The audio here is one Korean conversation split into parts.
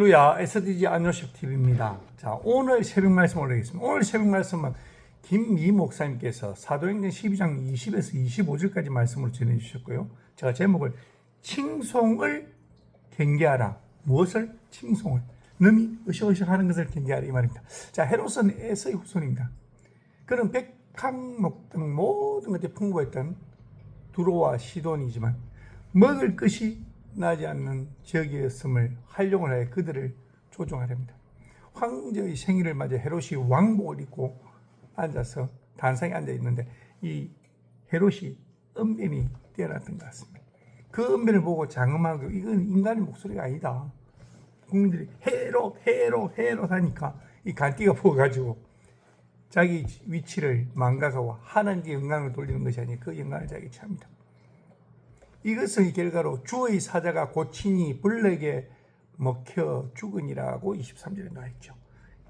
할렐루야 SDG 안노십 TV입니다. 자 오늘 새벽 말씀 올리겠습니다. 오늘 새벽 말씀은 김미 목사님께서 사도행전 12장 20에서 25절까지 말씀을 전해주셨고요. 제가 제목을 칭송을 경계하라. 무엇을 칭송을 능히 으쌰으쌰 하는 것을 경계하라 이 말입니다. 자 헤롯은 에서의 후손입니다. 그는 백항목 등 모든 것에 풍부했던 두로와 시돈이지만 먹을 것이 나지 않는 지역이었음을 활용을 하여 그들을 조종하렵니다. 황제의 생일을 맞아 헤롯이 왕복을 입고 앉아서 단상에 앉아 있는데 이 헤롯이 은변이 뛰어났던 것 같습니다. 그 은변을 보고 장엄하고 이건 인간의 목소리가 아니다. 국민들이 헤롯 헤롯 헤롯 하니까 이 간띠가 보여가지고 자기 위치를 망각하고 하나님께 영광을 돌리는 것이 아니라 그 영광을 자기가 취합니다. 이것의 결과로 주의 사자가 고친이 벌레에게 먹혀 죽으니라고 23절에 나있죠.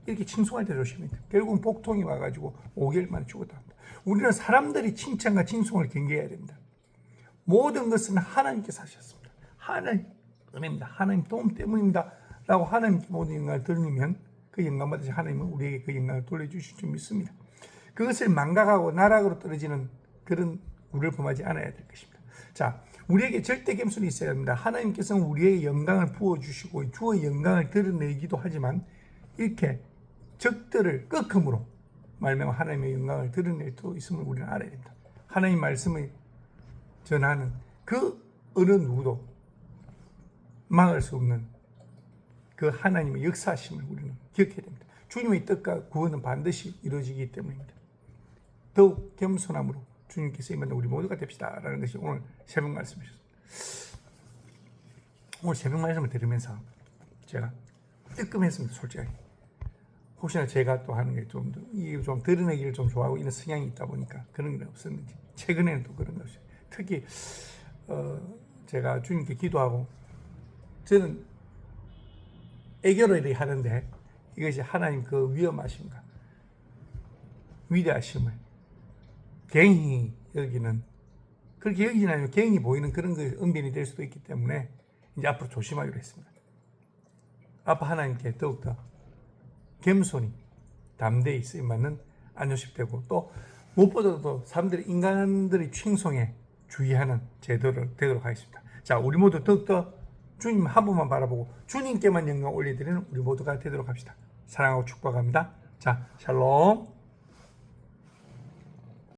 이렇게 칭송할 때 조심해야 돼요. 결국은 복통이 와가지고 5개월 만에 죽었다 합니다. 우리는 사람들이 칭찬과 칭송을 경계해야 됩니다. 모든 것은 하나님께서 하셨습니다. 하나님 은혜입니다. 하나님 도움 때문입니다. 라고 하나님께 모든 영광을 돌리면 그 영광 받으시 하나님은 우리에게 그 영광을 돌려주실 줄 믿습니다. 그것을 망각하고 나락으로 떨어지는 그런 우리를 범하지 않아야 될 것입니다. 자, 우리에게 절대 겸손이 있어야 합니다. 하나님께서는 우리의 영광을 부어주시고 주의 영광을 드러내기도 하지만 이렇게 적들을 끄금으로 말하면 하나님의 영광을 드러낼 수 있음을 우리는 알아야 됩니다. 하나님 말씀을 전하는 그 어느 누구도 막을 수 없는 그 하나님의 역사심을 우리는 기억해야 됩니다. 주님의 뜻과 구원은 반드시 이루어지기 때문입니다. 더욱 겸손함으로 주님께서 임하는 우리 모두가 됩시다 라는 것이 오늘 새벽 말씀이셨습니다. 오늘 새벽 말씀을 들으면서 제가 뜨끔했습니다, 솔직하게. 혹시나 제가 또 하는 게좀 이게 좀 드러내기를 좀 좋아하고 이런 성향이 있다 보니까 그런 게 없었는지 최근에는 또 그런 것이 특히 어 제가 주님께 기도하고 저는 애교를 하는데 이것이 하나님 그 위험하심과 위대하심을 갱이 여기는 그렇게 여기지 않으면 갱이 보이는 그런 그 은변이 될 수도 있기 때문에 이제 앞으로 조심하기로 했습니다. 아빠 하나님께 더욱더 겸손히 담대히 쓰임 받는 안효식 되고 또 무엇보다도 사람들이 인간들의 칭송에 주의하는 제도를 되도록 하겠습니다. 자, 우리 모두 더욱더 주님 한 분만 바라보고 주님께만 영광 올려드리는 우리 모두가 되도록 합시다. 사랑하고 축복합니다. 자, 샬롬.